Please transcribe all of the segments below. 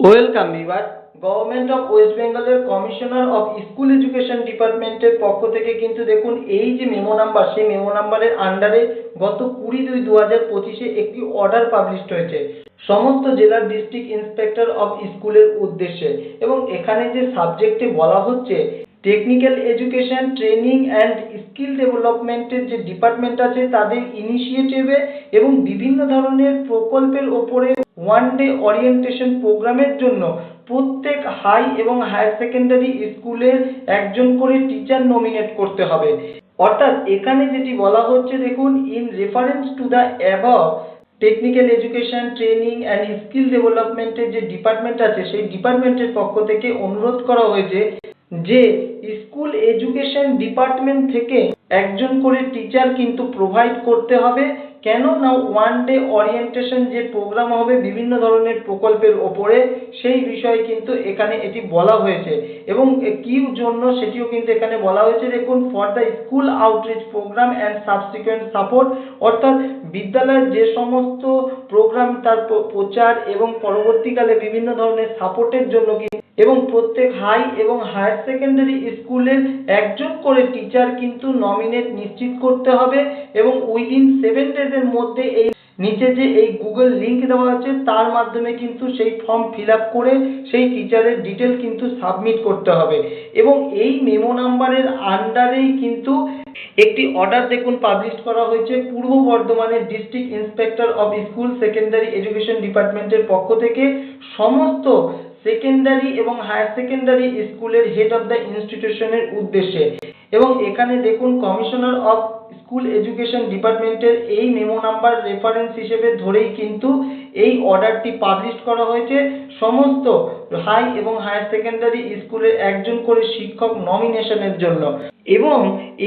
Welcome বিভার। Government of west বেঙ্গলের commissioner of school education ডিপার্টমেন্টের পক্ষ থেকে কিন্তু দেখুন, এই যে মেমো নাম্বার সেই মেমো নাম্বারের আন্ডারে গত কুড়ি দুই দু হাজার পঁচিশে একটি অর্ডার পাবলিশড হয়েছে। সমস্ত জেলার ডিস্ট্রিক্ট ইন্সপেক্টর অফ স্কুলের উদ্দেশ্যে। এবং এখানে যে সাবজেক্টে বলা হচ্ছে technical education training and skill ডেভেলপমেন্টের যে ডিপার্টমেন্ট আছে, তাদের ইনিশিয়েটিভে এবং বিভিন্ন ধরনের প্রকল্পের ওপরে ওয়ান ডে ওরিয়েন্টেশন প্রোগ্রামের জন্য প্রত্যেক হাই এবং হায়ার সেকেন্ডারি স্কুলের একজন করে টিচার নমিনেট করতে হবে। অর্থাৎ এখানে যেটি বলা হচ্ছে, দেখুন in reference to the above technical education training and skill ডেভেলপমেন্টের যে ডিপার্টমেন্ট আছে, সেই ডিপার্টমেন্টের পক্ষ থেকে অনুরোধ করা হয়েছে যে স্কুল এডুকেশন ডিপার্টমেন্ট থেকে একজন করে টিচার কিন্তু প্রোভাইড করতে হবে। কেন না ওয়ান ডে ওরিয়েন্টেশন যে প্রোগ্রাম হবে বিভিন্ন ধরনের প্রকল্পের ওপরে, সেই বিষয়ে কিন্তু এখানে এটি বলা হয়েছে। এবং কি জন্য সেটিও কিন্তু এখানে বলা হয়েছে, দেখুন for the school outreach programme and subsequent support অর্থাৎ বিদ্যালয়ের যে সমস্ত প্রোগ্রাম তার প্রচার এবং পরবর্তীকালে বিভিন্ন ধরনের সাপোর্টের জন্য কি- এবং প্রত্যেক হাই এবং হায়ার সেকেন্ডারি স্কুলের একজন করে টিচার কিন্তু নমিনেট নিশ্চিত করতে হবে এবং উইদিন সেভেন ডেজের মধ্যে এই নিচে যে এই গুগল লিংক দেওয়া আছে তার মাধ্যমে কিন্তু সেই ফর্ম ফিল করে সেই টিচারের ডিটেল কিন্তু সাবমিট করতে হবে। এবং এই মেমো নাম্বারের আন্ডারেই কিন্তু একটি অর্ডার দেখুন পাবলিশ করা হয়েছে পূর্ব বর্ধমানের district inspector of school secondary education ডিপার্টমেন্টের পক্ষ থেকে। সমস্ত সেকেন্ডারি এবং হায়ার সেকেন্ডারি স্কুলের হেড অফ দ্য ইনস্টিটিউশনের উদ্দেশ্যে। এবং এখানে দেখুন কমিশনার অফ স্কুল এডুকেশন ডিপার্টমেন্টের এই মেমো নাম্বার রেফারেন্স হিসেবে ধরেই কিন্তু এই অর্ডারটি পাবলিশ করা হয়েছে সমস্ত হাই এবং হায়ার সেকেন্ডারি স্কুলের একজন করে শিক্ষক নমিনেশনের জন্য। এবং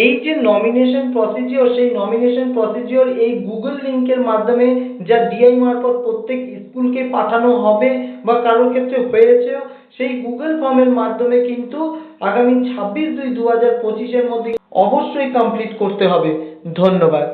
এই যে নমিনেশন প্রসিজিওর সেই নমিনেশন প্রসিজিওর এই গুগল লিংকের মাধ্যমে যা ডিআই মারফত প্রত্যেক স্কুলকে পাঠানো হবে বা কারোর ক্ষেত্রে হয়েছেও সেই গুগল ফর্মের মাধ্যমে কিন্তু আগামী ছাব্বিশ দুই দু হাজার পঁচিশের মধ্যে অবশ্যই কমপ্লিট করতে হবে। ধন্যবাদ।